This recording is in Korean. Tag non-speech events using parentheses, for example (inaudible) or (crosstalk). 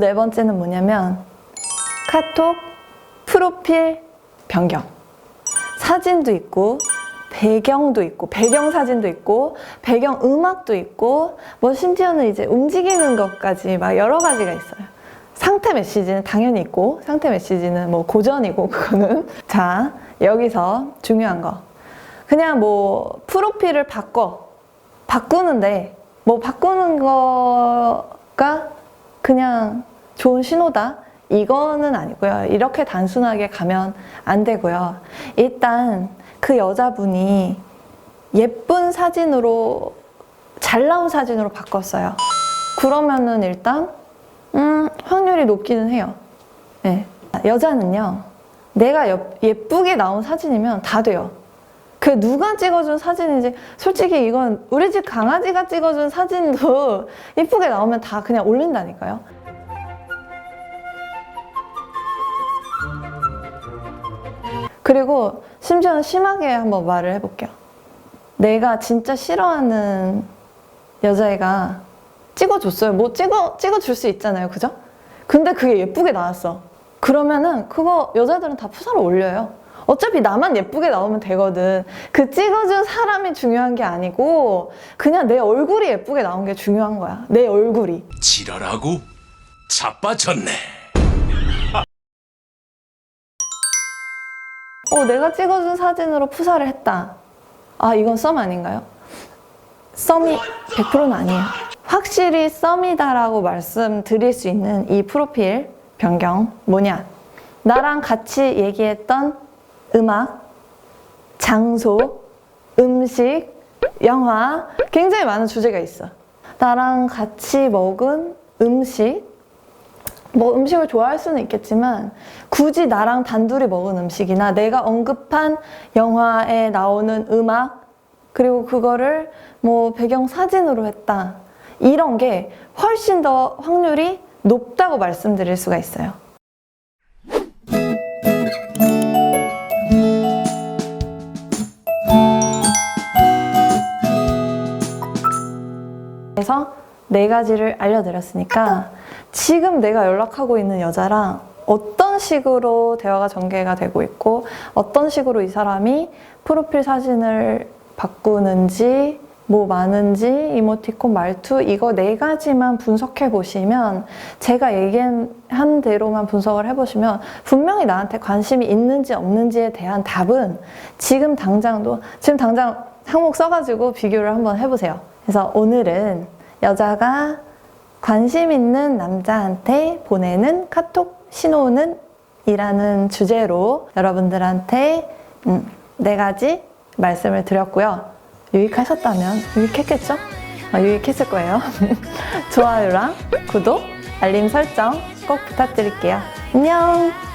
네 번째는 뭐냐면 카톡 프로필 변경. 사진도 있고 배경도 있고 배경 사진도 있고 배경 음악도 있고 뭐 심지어는 이제 움직이는 것까지 막 여러 가지가 있어요. 상태 메시지는 당연히 있고 상태 메시지는 뭐 고전이고 그거는 (laughs) 자 여기서 중요한 거 그냥 뭐 프로필을 바꿔 바꾸는데 뭐 바꾸는 거가 그냥 좋은 신호다 이거는 아니고요 이렇게 단순하게 가면 안 되고요 일단 그 여자분이 예쁜 사진으로 잘 나온 사진으로 바꿨어요 그러면은 일단 음, 확률이 높기는 해요. 네. 여자는요, 내가 여- 예쁘게 나온 사진이면 다 돼요. 그 누가 찍어준 사진인지, 솔직히 이건 우리 집 강아지가 찍어준 사진도 (laughs) 예쁘게 나오면 다 그냥 올린다니까요. 그리고 심지어는 심하게 한번 말을 해볼게요. 내가 진짜 싫어하는 여자애가 찍어줬어요. 뭐 찍어, 찍어줄 수 있잖아요. 그죠? 근데 그게 예쁘게 나왔어. 그러면은 그거 여자들은 다 푸사로 올려요. 어차피 나만 예쁘게 나오면 되거든. 그 찍어준 사람이 중요한 게 아니고 그냥 내 얼굴이 예쁘게 나온 게 중요한 거야. 내 얼굴이. 지랄하고 자빠졌네. 어, 내가 찍어준 사진으로 푸사를 했다. 아, 이건 썸 아닌가요? 썸이 100%는 아니에요. 확실히 썸이다라고 말씀드릴 수 있는 이 프로필 변경 뭐냐? 나랑 같이 얘기했던 음악, 장소, 음식, 영화 굉장히 많은 주제가 있어. 나랑 같이 먹은 음식, 뭐 음식을 좋아할 수는 있겠지만 굳이 나랑 단둘이 먹은 음식이나 내가 언급한 영화에 나오는 음악 그리고 그거를 뭐 배경 사진으로 했다 이런 게 훨씬 더 확률이 높다고 말씀드릴 수가 있어요. 그래서 네 가지를 알려드렸으니까 지금 내가 연락하고 있는 여자랑 어떤 식으로 대화가 전개가 되고 있고 어떤 식으로 이 사람이 프로필 사진을 바꾸는지 뭐 많은지 이모티콘 말투 이거 네 가지만 분석해 보시면 제가 얘기한 대로만 분석을 해 보시면 분명히 나한테 관심이 있는지 없는지에 대한 답은 지금 당장도 지금 당장 항목 써가지고 비교를 한번 해보세요. 그래서 오늘은 여자가 관심 있는 남자한테 보내는 카톡 신호는 이라는 주제로 여러분들한테 음, 네 가지 말씀을 드렸고요. 유익하셨다면 유익했겠죠? 아, 유익했을 거예요. (laughs) 좋아요랑 구독, 알림 설정 꼭 부탁드릴게요. 안녕!